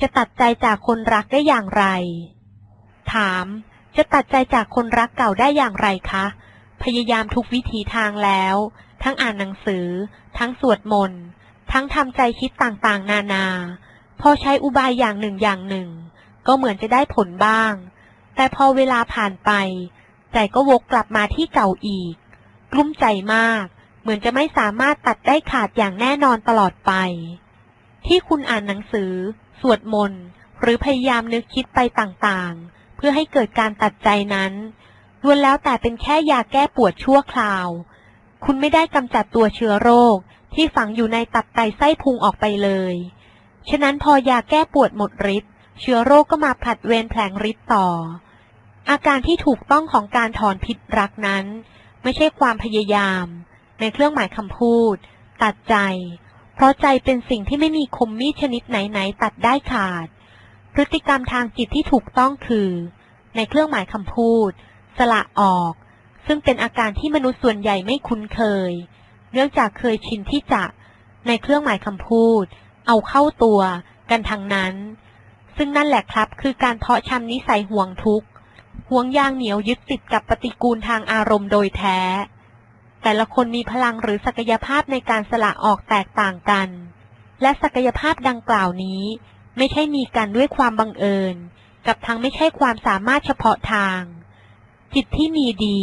จะตัดใจจากคนรักได้อย่างไร ถาม จะตัดใจจากคนรักเก่าได้อย่างไรคะ พยายามทุกวิถีทางแล้ว ทั้งอ่านหนังสือ ทั้งสวดมนต์ ทั้งทำใจคิดต่างๆ นานา พอใช้อุบายอย่างหนึ่งอย่างหนึ่ง ก็เหมือนจะได้ผลบ้าง แต่พอเวลาผ่านไป ใจก็วกกลับมาที่เก่าอีก กลุ้มใจมาก เหมือนจะไม่สามารถตัดได้ขาดอย่างแน่นอนตลอดไป ที่คุณอ่านหนังสือ สวดมนต์ หรือพยายามนึกคิดไปต่างๆ เพื่อให้เกิดการตัดใจนั้นล้วนแล้วแต่เป็นแค่ยาแก้ปวดชั่วคราว คุณไม่ได้กำจัดตัวเชื้อโรคที่ฝังอยู่ในตับไตไส้พุงออกไปเลย ฉะนั้นพอยาแก้ปวดหมดฤทธิ์เชื้อโรคก็มาผลัดเวรแผลงฤทธิ์ต่อ อาการที่ถูกต้องของการถอนพิษรักนั้น ไม่ใช่ความพยายาม ในเครื่องหมายคำพูด ตัดใจ เพราะใจเป็นสิ่งที่ไม่มีคมมีดชนิดไหนๆตัดได้ขาด พฤติกรรมทางจิตที่ถูกต้องคือ ในเครื่องหมายคำพูด สละออก ซึ่งเป็นอาการที่มนุษย์ส่วนใหญ่ไม่คุ้นเคย เนื่องจากเคยชินที่จะ ในเครื่องหมายคำพูด เอาเข้าตัวกันทางนั้น ซึ่งนั่นแหละครับคือการเพาะชำนิสัยห่วงทุกข์ห่วงยางเหนียวยึดติดกับปฏิกูลทางอารมณ์โดยแท้ แต่ละคนมีพลังหรือศักยภาพในการสละออกแตกต่างกัน และศักยภาพดังกล่าวนี้ ไม่ใช่มีกันด้วยความบังเอิญ กับทั้งไม่ใช่ความสามารถเฉพาะทาง จิตที่มีดี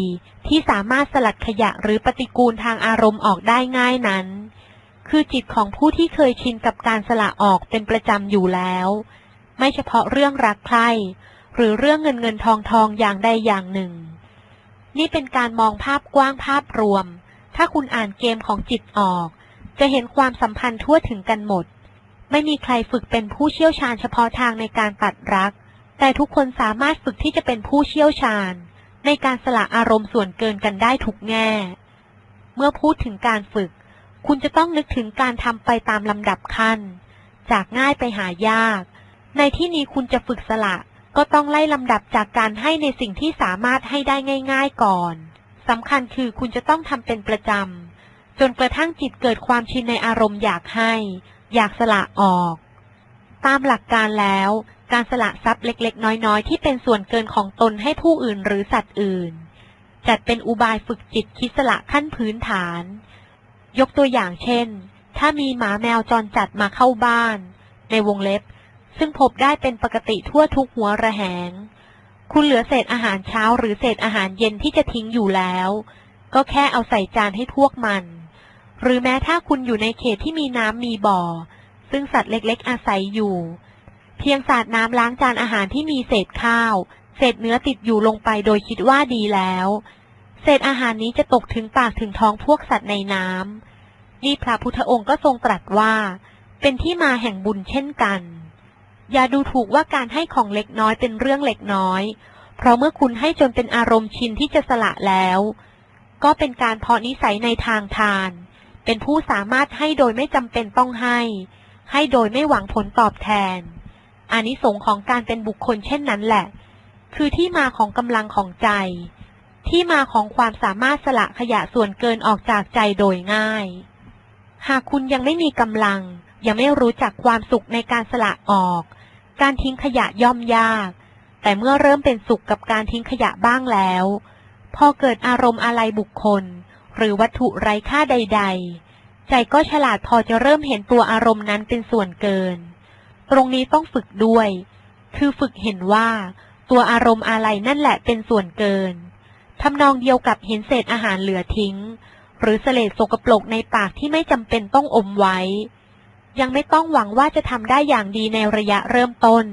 ที่สามารถสลัดขยะหรือปฏิกูลทางอารมณ์ออกได้ง่ายนั้น คือจิตของผู้ที่เคยชินกับการสละออกเป็นประจำอยู่แล้ว ไม่เฉพาะเรื่องรักใคร่หรือเรื่องเงินเงินทองทองอย่างใดอย่างหนึ่ง นี่เป็นการมองภาพกว้างภาพรวม ถ้าคุณอ่านเกมของจิตออก จะเห็นความสัมพันธ์ทั่วถึงกันหมด ไม่มีใครฝึกเป็นผู้เชี่ยวชาญเฉพาะทางในการตัดรัก แต่ทุกคนสามารถฝึกที่จะเป็นผู้เชี่ยวชาญ ในการสละอารมณ์ส่วนเกินกันได้ทุกแง่ เมื่อพูดถึงการฝึก คุณจะต้องนึกถึงการทำไปตามลำดับขั้น จากง่ายไปหายาก ในที่นี้คุณจะฝึกสละ ก็ต้องไล่ลำดับจากการให้ในสิ่งที่สามารถให้ได้ง่าย ๆก่อนสำคัญคือคุณจะต้องทำเป็นประจำจนกระทั่งจิตเกิดความชินในอารมณ์อยากให้ อยากสละออก ตามหลักการแล้ว การสละทรัพย์เล็ก ๆ น้อยๆ ที่เป็นส่วนเกินของตนให้ผู้อื่นหรือสัตว์อื่น จัดเป็นอุบายฝึกจิตคิดสละขั้นพื้นฐาน ยกตัวอย่างเช่น ถ้ามีหมาแมวจรจัดมาเข้าบ้าน ในวงเล็บ ซึ่งพบได้เป็นปกติทั่วทุกหัวระแหง คุณเหลือเศษอาหารเช้าหรือเศษอาหารเย็นที่จะทิ้งอยู่แล้ว ก็แค่เอาใส่จานให้พวกมัน หรือแม้ถ้าคุณอยู่ในเขตที่มีน้ำมีบ่อ ซึ่งสัตว์เล็กๆอาศัยอยู่ เพียงสาดน้ำล้างจานอาหารที่มีเศษข้าว เศษเนื้อติดอยู่ลงไปโดยคิดว่าดีแล้ว เศษอาหารนี้จะตกถึงปากถึงท้องพวกสัตว์ในน้ำนี่พระพุทธองค์ก็ทรงตรัสว่า เป็นที่มาแห่งบุญเช่นกัน อย่าดูถูกว่าการให้ของเล็กน้อยเป็นเรื่องเล็กน้อย เพราะเมื่อคุณให้จนเป็นอารมณ์ชินที่จะสละแล้ว ก็เป็นการเพาะนิสัยในทางทาน เป็นผู้สามารถให้โดยไม่จำเป็นต้องให้ ให้โดยไม่หวังผลตอบแทนอานิสงของการเป็นบุคคลเช่นนั้นแหละ คือที่มาของกำลังของใจ ที่มาของความสามารถสละขยะส่วนเกินออกจากใจโดยง่าย หากคุณยังไม่มีกำลัง ยังไม่รู้จักความสุขในการสละออก การทิ้งขยะย่อมยาก แต่เมื่อเริ่มเป็นสุขกับการทิ้งขยะบ้างแล้ว พอเกิดอารมณ์อะไรบุคคล หรือวัตถุไร้ค่าใด ๆ ใจก็ฉลาดพอจะเริ่มเห็นตัวอารมณ์นั้นเป็นส่วนเกิน ตรงนี้ต้องฝึกด้วย คือฝึกเห็นว่า ตัวอารมณ์อะไรนั่นแหละเป็นส่วนเกินทำนองเดียวกับเห็นเศษอาหารเหลือทิ้ง หรือเศษสกปรกในปากที่ไม่จำเป็นต้องอมไว้ ยังไม่ต้องหวังว่าจะทำได้อย่างดีในระยะเริ่มต้น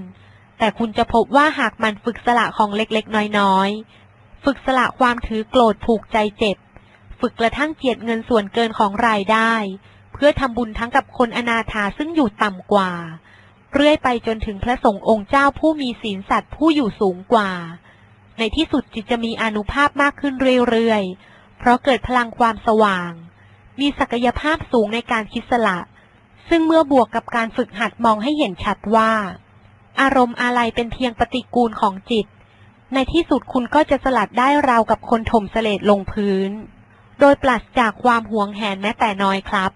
แต่คุณจะพบว่าหากมันฝึกสละของเล็กๆ น้อยๆ ฝึกสละความถือโกรธผูกใจเจ็บ ฝึกกระทั่งเจียดเงินส่วนเกินของรายได้ เพื่อทำบุญทั้งกับคนอนาถาซึ่งอยู่ต่ำกว่า เรื่อยไปจนถึงพระสงฆ์องค์เจ้าผู้มีศีลสัตว์ผู้อยู่สูงกว่า ในที่สุดจิตจะมีอนุภาพมากขึ้นเรื่อยๆ เพราะเกิดพลังความสว่าง มีศักยภาพสูงในการคิดสละ ซึ่งเมื่อบวกกับการฝึกหัดมองให้เห็นชัดว่า อารมณ์อะไรเป็นเพียงปฏิกูลของจิต ในที่สุดคุณก็จะสลัดได้ราวกับคนถมเสลดลงพื้น โดยปราศจากความหวงแหนแม้แต่น้อยครับ